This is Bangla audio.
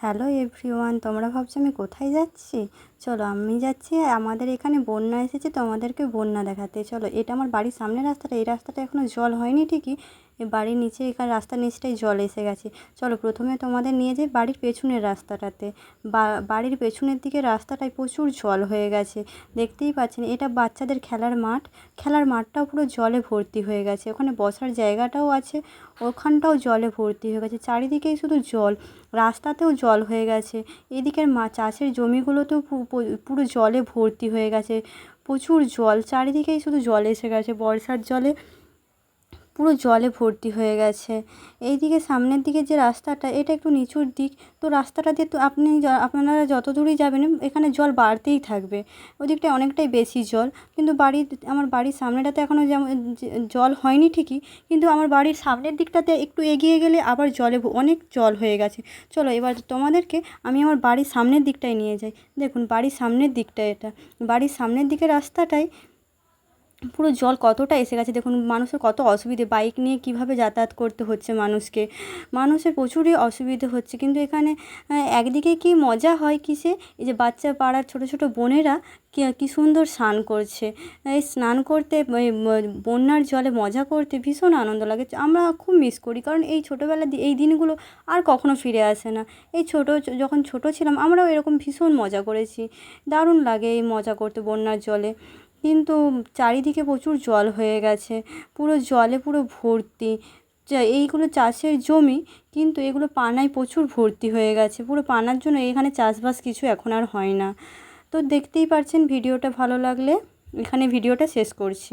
হ্যালো এভরি ওয়ান তোমরা ভাবছ আমি কোথায় যাচ্ছি? চলো আমি যাচ্ছি, আমাদের এখানে বন্যা এসেছে, তোমাদেরকে বন্যা দেখাতে। চলো, এটা আমার বাড়ির সামনের রাস্তাটা, এই রাস্তাটা এখনও জল হয়নি ঠিকই। বাড়ির নিচে এখানে রাস্তার নিচটাই জল এসে গেছে। চলো প্রথমে তোমাদের নিয়ে যাই বাড়ির পেছনের রাস্তাটাতে। বাড়ির পেছনের দিকে রাস্তাটায় প্রচুর জল হয়ে গেছে। দেখতেই পাচ্ছেন, এটা বাচ্চাদের খেলার মাঠ। খেলার মাঠটাও পুরো জলে ভর্তি হয়ে গেছে। ওখানে বসার জায়গাটাও আছে, ওখানটাও জলে ভর্তি হয়ে গেছে। চারিদিকেই শুধু জল, রাস্তাতেও জল হয়ে গেছে। এদিকের মা, চাষের জমিগুলোতেও পুরো জলে ভর্তি হয়ে গেছে। প্রচুর জল, চারিদিকেই শুধু জল এসে গেছে বর্ষার জলে। পুরো জলে ভর্তি হয়ে গেছে। এইদিকে সামনের দিকে যে রাস্তাটা, এটা একটু নিচুর দিক। তো রাস্তাটা দিয়ে তো আপনি আপনারা যত দূরই যাবেন, এখানে জল বাড়তেই থাকবে। ওদিকটায় অনেকটাই বেশি জল। কিন্তু বাড়ির, আমার বাড়ির সামনেটাতে এখনও যেমন জল হয়নি ঠিকই, কিন্তু আমার বাড়ির সামনের দিকটাতে একটু এগিয়ে গেলে আবার জলে অনেক জল হয়ে গেছে। চলো এবার তোমাদেরকে আমি আমার বাড়ির সামনের দিকটায় নিয়ে যাই। দেখুন, বাড়ির সামনের দিকটা এটা। বাড়ির সামনের দিকের রাস্তাটায় পুরো জল কতটা এসে গেছে? দেখুন, মানুষের কত অসুবিধে। বাইক নিয়ে কীভাবে যাতায়াত করতে হচ্ছে মানুষকে? মানুষের প্রচুরই অসুবিধে হচ্ছে। কিন্তু এখানে একদিকে কি মজা হয় কিসে? এই যে বাচ্চা পাড়ার ছোটো ছোটো বোনেরা কী সুন্দর স্নান করছে। এই স্নান করতে বন্যার জলে মজা করতে ভীষণ আনন্দ লাগে। আমরা খুব মিস করি। কারণ এই ছোটোবেলার এই দিনগুলো আর কখনো ফিরে আসে না। এই ছোটো, যখন ছোটো ছিলাম, আমরাও এরকম ভীষণ মজা করেছি। দারুণ লাগে এই মজা করতে বন্যার জলে। কিন্তু চারিদিকে প্রচুর জল হয়ে গেছে, পুরো জলে পুরো ভর্তি। এইগুলো চাষের জমি, কিন্তু এগুলো পানায় প্রচুর ভর্তি হয়ে গেছে। পুরো পানার জন্য এখানে চাষবাস কিছু এখন আর হয় না। তো দেখতেই পারছেন ভিডিওটা ভালো লাগলে। এখানে ভিডিওটা শেষ করছি।